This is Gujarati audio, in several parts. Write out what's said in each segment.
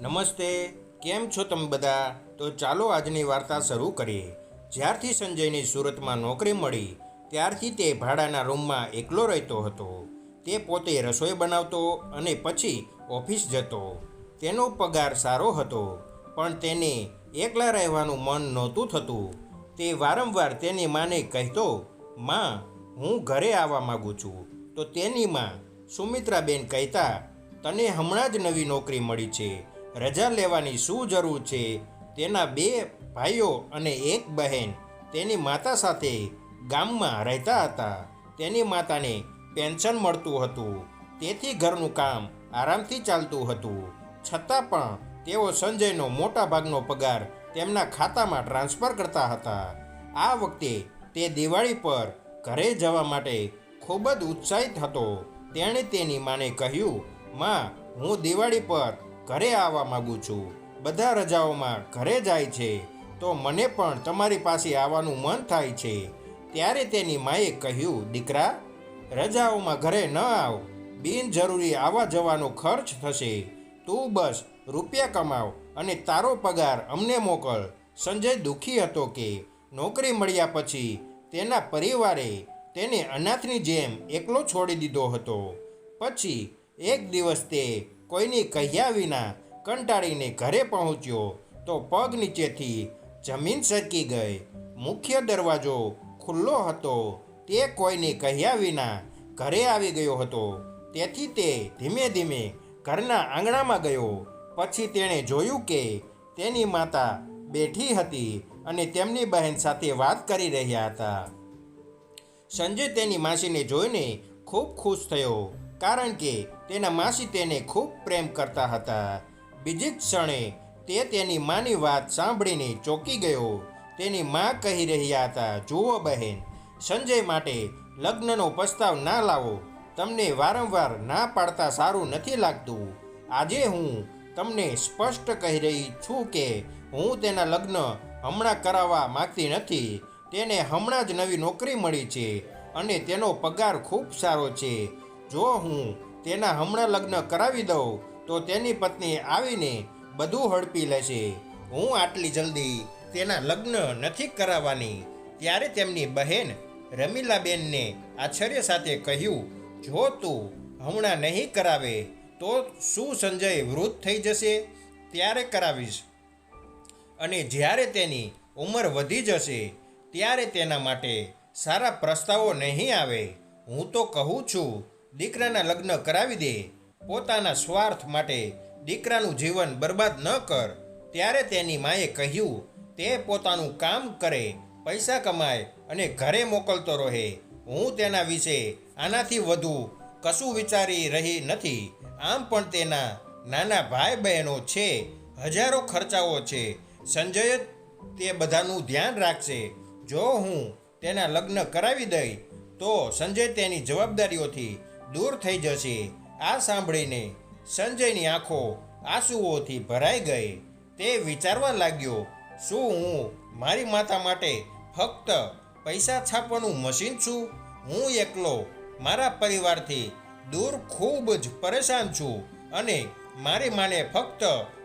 નમસ્તે, કેમ છો તમે બધા? તો ચાલો આજની વાર્તા શરૂ કરીએ. જ્યારથી સંજયની સુરતમાં નોકરી મળી, ત્યારથી તે ભાડાના રૂમમાં એકલો રહેતો હતો. તે પોતે રસોઈ બનાવતો અને પછી ઓફિસ જતો. તેનો પગાર સારો હતો, પણ તેને એકલા રહેવાનું મન નહોતું થતું. તે વારંવાર તેની માને કહેતો, માં, હું ઘરે આવવા માગું છું. તો તેની માં સુમિત્રાબેન કહેતા, તને હમણાં જ નવી નોકરી મળી છે. રજા લેવાની શું જરૂર છે? તેના બે ભાઈઓ અને એક બહેન તેની માતા સાથે ગામમાં રહેતા હતા. તેની માતાને પેન્શન મળતું હતું. તેથી ઘરનું કામ આરામથી ચાલતું હતું. છતાં પણ તેઓ સંજયનો મોટા ભાગનો પગાર તેમના ખાતામાં ટ્રાન્સફર કરતા હતા. આ વખતે તે દિવાળી પર ઘરે જવા માટે ખૂબ જ ઉત્સાહિત હતો. તેણે તેની માને કહ્યું, માં, હું દિવાળી પર ઘરે આવવા માગું છું. બધા રજાઓમાં ઘરે જાય છે, તો મને પણ તમારી પાસે આવવાનું મન થાય છે. ત્યારે તેની માએ કહ્યું, દીકરા, રજાઓમાં ઘરે ન આવ. બિનજરૂરી આવવા જવાનો ખર્ચ થશે. તું બસ રૂપિયા કમાવ અને તારો પગાર અમને મોકલ. સંજય દુઃખી હતો કે નોકરી મળ્યા પછી તેના પરિવારે તેને અનાથની જેમ એકલો છોડી દીધો હતો. પછી એક દિવસ તે કોઈની કહ્યા વિના કંટાળીને ઘરે પહોંચ્યો, તો પગ નીચેથી જમીન સરકી ગઈ. મુખ્ય દરવાજો ખુલ્લો હતો. તે કોઈને કહ્યા વિના ઘરે આવી ગયો હતો. તેથી તે ધીમે ધીમે ઘરના આંગણામાં ગયો. પછી તેણે જોયું કે તેની માતા બેઠી હતી અને તેમની બહેન સાથે વાત કરી રહ્યા હતા. સંજય તેની માસીને જોઈને ખૂબ ખુશ થયો. કારણ કે તેના માસી તેને ખૂબ પ્રેમ કરતા હતા. બીજી ક્ષણે તે તેની માની વાત સાંભળીને ચોંકી ગયો. તેની મા કહી રહ્યા હતા, જુઓ બહેન, સંજય માટે લગ્નનો પ્રસ્તાવ ના લાવો. તમને વારંવાર ના પાડતા સારું નથી લાગતું. આજે હું તમને સ્પષ્ટ કહી રહી છું કે હું તેના લગ્ન હમણાં કરાવવા માગતી નથી. તેને હમણાં જ નવી નોકરી મળી છે અને તેનો પગાર ખૂબ સારો છે. જો હું તેના હમણાં લગ્ન કરાવી દઉં, તો તેની પત્ની આવીને બધું હડપી લેશે. હું આટલી જલ્દી તેના લગ્ન નથી કરાવવાની. ત્યારે તેમની બહેન રમીલાબેનને આશ્ચર્ય સાથે કહ્યું, જો તું હમણાં નહીં કરાવે, તો શું સંજય વૃદ્ધ થઈ જશે? ત્યારે કરાવીશ. અને જ્યારે તેની ઉંમર વધી જશે, ત્યારે તેના માટે સારા પ્રસ્તાવો નહીં આવે. હું તો કહું છું દીકરાના લગ્ન કરાવી દે, પોતાના સ્વાર્થ માટે દીકરાનું જીવન બરબાદ ન કર. ત્યારે તેની માએ કહ્યું, તે પોતાનું કામ કરે, પૈસા કમાય અને ઘરે મોકલતો રહે. હું તેના વિશે આનાથી વધુ કશું વિચારી રહી નથી. આમ પણ તેના નાના ભાઈ બહેનો છે, હજારો ખર્ચાઓ છે. સંજય તે બધાનું ધ્યાન રાખશે. જો હું તેના લગ્ન કરાવી દઈ, તો સંજય તેની જવાબદારીઓથી દૂર થઈ જશે. આ સાંભળીને સંજયની આંખો આંસુઓથી ભરાઈ ગઈ. તે વિચારવા લાગ્યો, શું હું મારી માતા માટે ફક્ત પૈસા છાપવાનું મશીન છું? હું એકલો મારા પરિવારથી દૂર ખૂબ જ પરેશાન છું અને મારી માને ફક્ત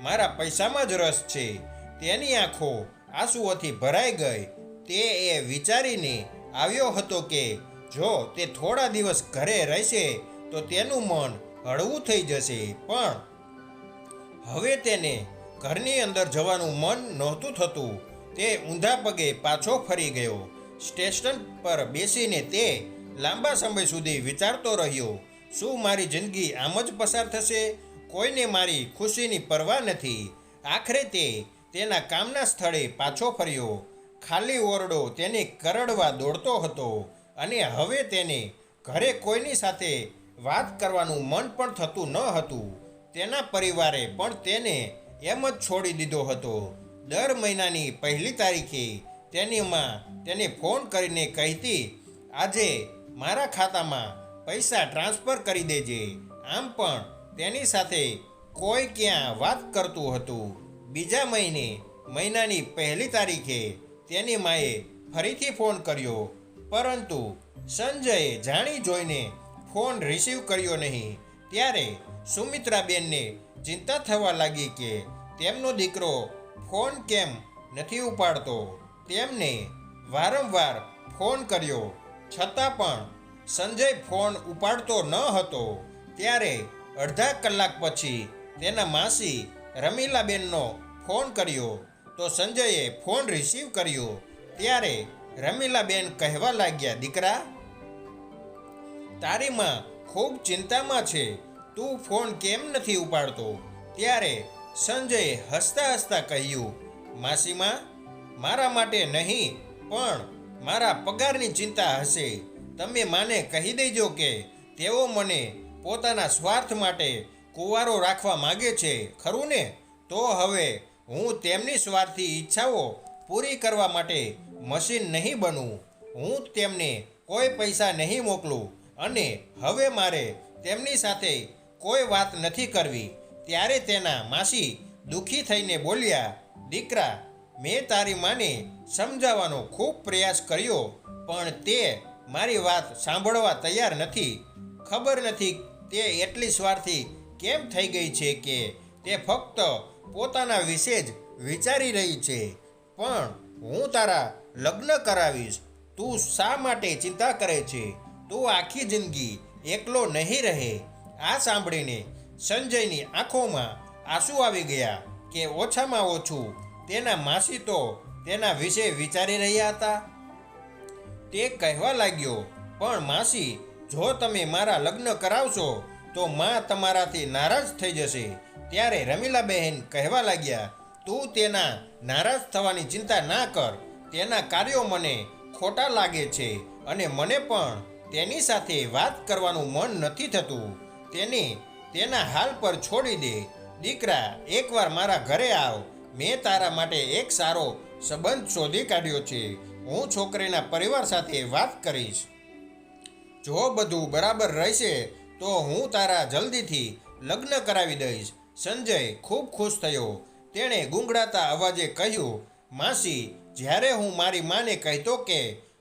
મારા પૈસામાં જ રસ છે. તેની આંખો આંસુઓથી ભરાઈ ગઈ. તે એ વિચારીને આવ્યો હતો કે જો તે થોડા દિવસ ઘરે રહેશે, તો તેનું મન હળવું થઈ જશે. પણ હવે તેને ઘરની અંદર જવાનું મન નહોતું થતું. તે ઊંધા પગે પાછો ફરી ગયો. સ્ટેશન પર બેસીને તે લાંબા સમય સુધી વિચારતો રહ્યો, શું મારી જિંદગી આમ જ પસાર થશે? કોઈને મારી ખુશીની પરવા નથી. આખરે તે તેના કામના સ્થળે પાછો ફર્યો. ખાલી ઓરડો તેને કરડવા દોડતો હતો. અને હવે તેને ઘરે કોઈની સાથે વાત કરવાનું મન પણ થતું ન હતું. તેના પરિવારે પણ તેને એમ જ છોડી દીધો હતો. દર મહિનાની પહેલી તારીખે તેની માં તેને ફોન કરીને કહેતી, આજે મારા ખાતામાં પૈસા ટ્રાન્સફર કરી દેજે. આમ પણ તેની સાથે કોઈ ક્યાં વાત કરતું હતું. બીજા મહિને, મહિનાની પહેલી તારીખે તેની માએ ફરીથી ફોન કર્યો પરંતુ સંજયે જાણી જોઈને ફોન રિસીવ કર્યો નહીં. ત્યારે સુમિત્રાબેનને ચિંતા થવા લાગી કે તેમનો દીકરો ફોન કેમ નથી ઉપાડતો? તેમને વારંવાર ફોન કર્યો. છતાં પણ સંજય ફોન ઉપાડતો ન હતો. ત્યારે અડધા કલાક પછી તેના માસી રમીલાબેનનો ફોન કર્યો. તો સંજયે ફોન રિસીવ કર્યો. ત્યારે રમીલાબેન કહેવા લાગ્યા, દીકરા તારી માં ખૂબ ચિંતામાં છે. તું ફોન કેમ નથી ઉપાડતો? ત્યારે સંજયે હસતા હસતા કહ્યું, માસીમા, મારા માટે નહીં, પણ મારા પગારની ચિંતા હશે. તમે માને કહી દેજો કે તેઓ મને પોતાના સ્વાર્થ માટે કુંવારો રાખવા માગે છે, ખરું ને? તો હવે હું તેમની સ્વાર્થી ઈચ્છાઓ પૂરી કરવા માટે મશીન નહીં બનવું. હું તેમને કોઈ પૈસા નહીં મોકલું અને હવે મારે તેમની સાથે કોઈ વાત નથી કરવી. ત્યારે તેના માસી દુઃખી થઈને બોલ્યા, દીકરા, મેં તારી માને સમજાવવાનો ખૂબ પ્રયાસ કર્યો, પણ તે મારી વાત સાંભળવા તૈયાર નથી. ખબર નથી તે એટલી સ્વાર્થી કેમ થઈ ગઈ છે કે તે ફક્ત પોતાના વિશે જ વિચારી રહી છે. પણ હું તારા લગ્ન કરાવીશ. તું શા માટે ચિંતા કરે છે? તું આખી જિંદગી એકલો નહીં રહે. આ સાંભળીને સંજયની આંખોમાં આંસુ આવી ગયા કે ઓછામાં ઓછું તેના માસી તો તેના વિશે વિચારી રહ્યા હતા. તે કહેવા લાગ્યો, પણ માસી, જો તમે મારા લગ્ન કરાવશો, તો માં તમારાથી નારાજ થઈ જશે. ત્યારે રમીલાબહેન કહેવા લાગ્યા, તું તેના નારાજ થવાની ચિંતા ના કર. તેના કાર્યો મને ખોટા લાગે છે અને મને પણ તેની સાથે વાત કરવાનું મન નથી થતું. તેને તેના હાલ પર છોડી દે. દીકરા, એકવાર મારા ઘરે આવ. મેં તારા માટે એક સારો સંબંધ શોધી કાઢ્યો છે. હું છોકરીના પરિવાર સાથે વાત કરીશ. જો બધું બરાબર રહેશે, તો હું તારા જલ્દીથી લગ્ન કરાવી દઈશ. સંજય ખૂબ ખુશ થયો. તેણે ગુંગળાતા અવાજે કહ્યું, માસી જ્યારે હું મારી માને કહેતો કે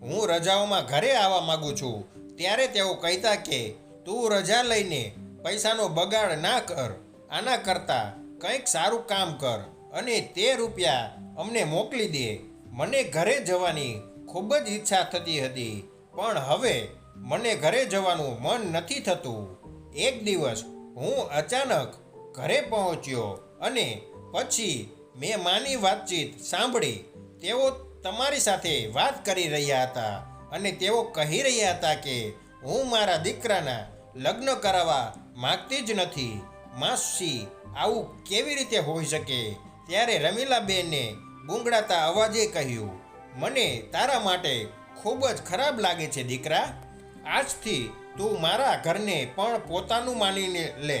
હું રજાઓમાં ઘરે આવવા માગું છું, ત્યારે તેઓ કહેતા કે, તું રજા લઈને પૈસાનો બગાડ ના કર. આના કરતાં કંઈક સારું કામ કર અને તે રૂપિયા અમને મોકલી દે. મને ઘરે જવાની ખૂબ જ ઈચ્છા થતી હતી, પણ હવે મને ઘરે જવાનું મન નથી થતું. એક દિવસ હું અચાનક ઘરે પહોંચ્યો અને પછી મેં માની વાતચીત સાંભળી તેઓ તમારી સાથે વાત કરી રહ્યા હતા અને તેઓ કહી રહ્યા હતા કે, હું મારા દીકરાના લગ્ન કરાવવા માગતી જ નથી. માસી આવું કેવી રીતે હોઈ શકે? ત્યારે રમીલાબેને ગુંગળાતા અવાજે કહ્યું, મને તારા માટે ખૂબ જ ખરાબ લાગે છે દીકરા. આજથી તું મારા ઘરને પણ પોતાનું માનીને લે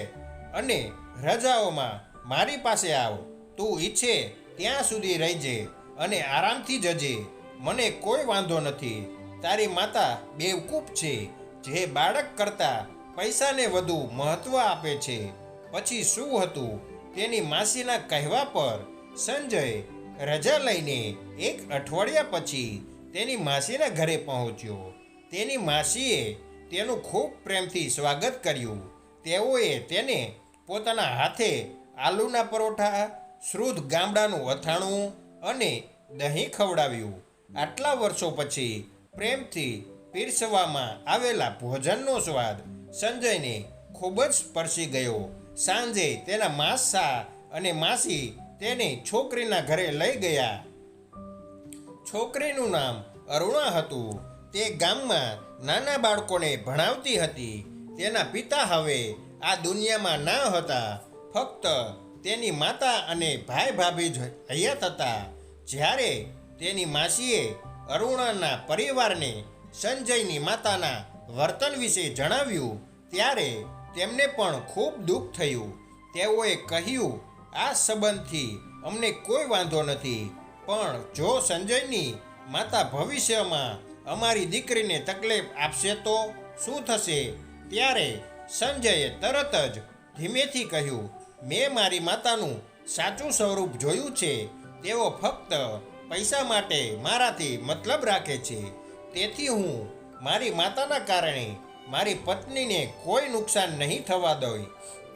અને રજાઓમાં મારી પાસે આવ. તું ઈચ્છે ત્યાં સુધી રહેજે. અને આરામથી જજે. મને કોઈ વાંધો નથી. તારી માતા બેવકૂફ છે. જે બાળક કરતાં પૈસાને વધુ મહત્ત્વ આપે છે. પછી શું હતું? તેની માસીના કહેવા પર સંજય રજા લઈને એક અઠવાડિયા પછી તેની માસીના ઘરે પહોંચ્યો. તેની માસીએ તેનું ખૂબ પ્રેમથી સ્વાગત કર્યું. તેઓએ તેને પોતાના હાથે આલુના પરોઠા શ્રુદ્ધ ગામડાનું અથાણું અને દહીં ખવડાવ્યું. આટલા વર્ષો પછી પ્રેમથી પીરસવામાં આવેલા ભોજનનો સ્વાદ સંજયને ખૂબ જ સ્પર્શી ગયો. સાંજે તેના માસા અને માસી તેને છોકરીના ઘરે લઈ ગયા. છોકરીનું નામ અરુણા હતું. તે ગામમાં નાના બાળકોને ભણાવતી હતી. તેના પિતા હવે આ દુનિયામાં ના હતા. ફક્ત તેની માતા અને ભાઈ ભાભી જ હયાત હતા જ્યારે તેની માસીએ અરુણાના પરિવારને સંજયની માતાના વર્તન વિશે જણાવ્યું, ત્યારે તેમને પણ ખૂબ દુઃખ થયું. તેઓએ કહ્યું, આ સંબંધથી અમને કોઈ વાંધો નથી, પણ જો સંજયની માતા ભવિષ્યમાં અમારી દીકરીને તકલીફ આપશે તો શું થશે? ત્યારે સંજયે તરત જ ધીમેથી કહ્યું, મેં મારી માતાનું સાચું સ્વરૂપ જોયું છે. તેઓ ફક્ત પૈસા માટે મારાથી મતલબ રાખે છે. તેથી હું મારી માતાના કારણે મારી પત્નીને કોઈ નુકસાન નહીં થવા દઉં.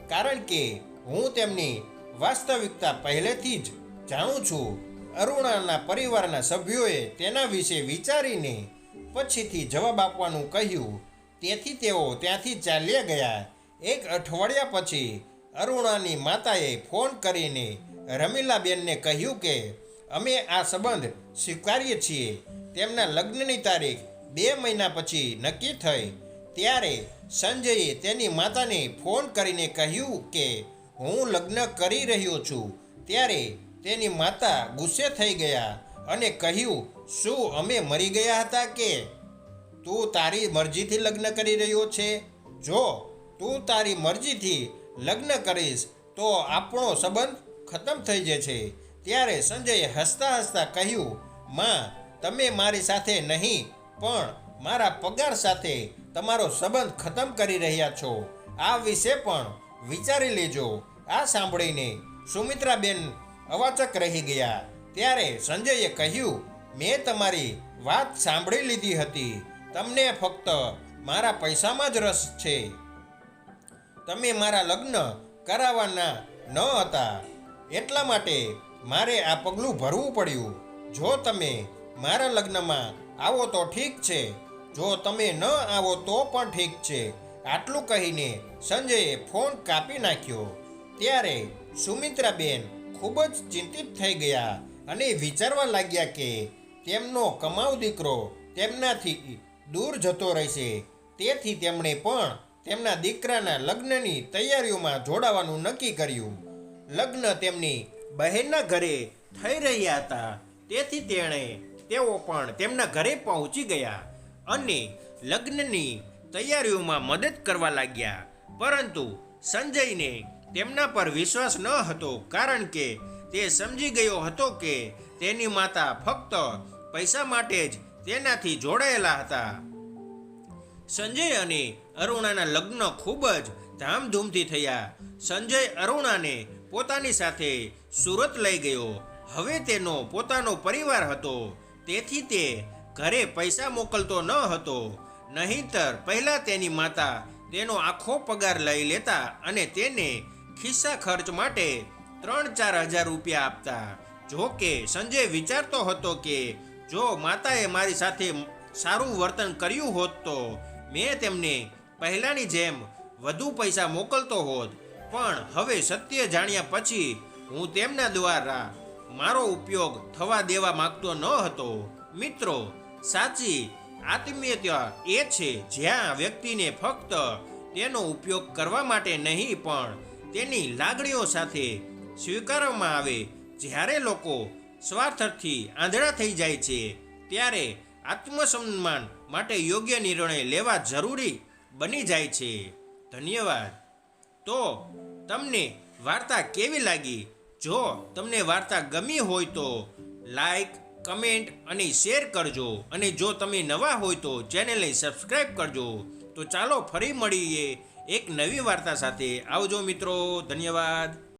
કારણ કે હું તેમની વાસ્તવિકતા પહેલેથી જ જાણું છું. અરુણાના પરિવારના સભ્યોએ તેના વિશે વિચારીને પછીથી જવાબ આપવાનું કહ્યું. તેથી તેઓ ત્યાંથી ચાલ્યા ગયા. એક અઠવાડિયા પછી અરુણાની માતાએ ફોન કરીને રમીલાબેનને કહ્યું કે, અમે આ સંબંધ સ્વીકારીએ છીએ. તેમના લગ્નની તારીખ બે મહિના પછી નક્કી થઈ. ત્યારે સંજયે તેની માતાને ફોન કરીને કહ્યું કે, હું લગ્ન કરી રહ્યો છું. ત્યારે તેની માતા ગુસ્સે થઈ ગયા અને કહ્યું, શું અમે મરી ગયા હતા કે? તું તારી મરજીથી લગ્ન કરી રહ્યો છે? જો તું તારી મરજીથી લગ્ન કરીશ, તો આપણો સંબંધ ખતમ થઈ જશે ત્યારે સંજયે હસતા હસતા કહ્યું, માં, તમે મારી સાથે નહીં, પણ મારા પગાર સાથે તમારો સંબંધ ખતમ કરી રહ્યા છો. આ વિશે પણ વિચારી લેજો. આ સાંભળીને સુમિત્રાબેન અવાચક રહી ગયા. ત્યારે સંજયે કહ્યું, મેં તમારી વાત સાંભળી લીધી હતી. તમને ફક્ત મારા પૈસામાં જ રસ છે. તમે મારા લગ્ન કરાવવાના ન હતા. એટલા માટે મારે આ પગલું ભરવું પડ્યું. જો તમે મારા લગ્નમાં આવો તો ઠીક છે. જો તમે ન આવો તો પણ ઠીક છે. આટલું કહીને સંજયે ફોન કાપી નાખ્યો. ત્યારે સુમિત્રાબેન ખૂબ જ ચિંતિત થઈ ગયા અને વિચારવા લાગ્યા કે તેમનો કમાવ દીકરો તેમનાથી દૂર જતો રહેશે. તેથી તેમણે પણ તેમના દીકરાના લગ્નની તૈયારીઓમાં જોડાવાનું નક્કી કર્યું. લગ્ન તેમની બહેનના ઘરે થઈ રહ્યા હતા. તેથી તેણે તેઓ પણ તેમના ઘરે પહોંચી ગયા અને લગ્નની તૈયારીઓમાં મદદ કરવા લાગ્યા. પરંતુ સંજયને તેમના પર વિશ્વાસ ન હતો, કારણ કે તે સમજી ગયો હતો કે તેની માતા ફક્ત પૈસા માટે જ તેનાથી જોડાયેલા હતા. સંજય અને અરુણાના લગ્ન ખૂબ જ ધામધૂમથી થયા. સંજય અરુણાને પોતાની સાથે સુરત લઈ ગયો. હવે તેનો પોતાનો પરિવાર હતો. તેથી તે ઘરે પૈસા મોકલતો ન હતો. નહીંતર પહેલાં તેની માતા તેનો આખો પગાર લઈ લેતા અને તેને ખિસ્સા ખર્ચ માટે ત્રણ ચાર હજાર રૂપિયા આપતા. જો કે સંજય વિચારતો હતો કે જો માતાએ મારી સાથે સારું વર્તન કર્યું હોત તો મેં તેમને પહેલાંની જેમ વધુ પૈસા મોકલતો હોત. પણ હવે સત્ય જાણ્યા પછી હું તેમના દ્વારા મારો ઉપયોગ થવા દેવા માંગતો ન હતો. મિત્રો, સાચી આત્મીયતા એ છે, જ્યાં વ્યક્તિને ફક્ત તેનો ઉપયોગ કરવા માટે નહીં, પણ તેની લાગણીઓ સાથે સ્વીકારવામાં આવે. જ્યારે લોકો સ્વાર્થથી આંધળા થઈ જાય છે, ત્યારે આત્મસન્માન માટે યોગ્ય નિર્ણય લેવા જરૂરી બની જાય છે. ધન્યવાદ. તો તમને વાર્તા કેવી લાગી? જો તમને વાર્તા ગમી હોય તો લાઈક, કમેન્ટ અને શેર કરજો. અને જો તમે નવા હોય તો ચેનલને સબસ્ક્રાઈબ કરજો. તો ચાલો ફરી મળીએ એક નવી વાર્તા સાથે. આવજો મિત્રો, ધન્યવાદ.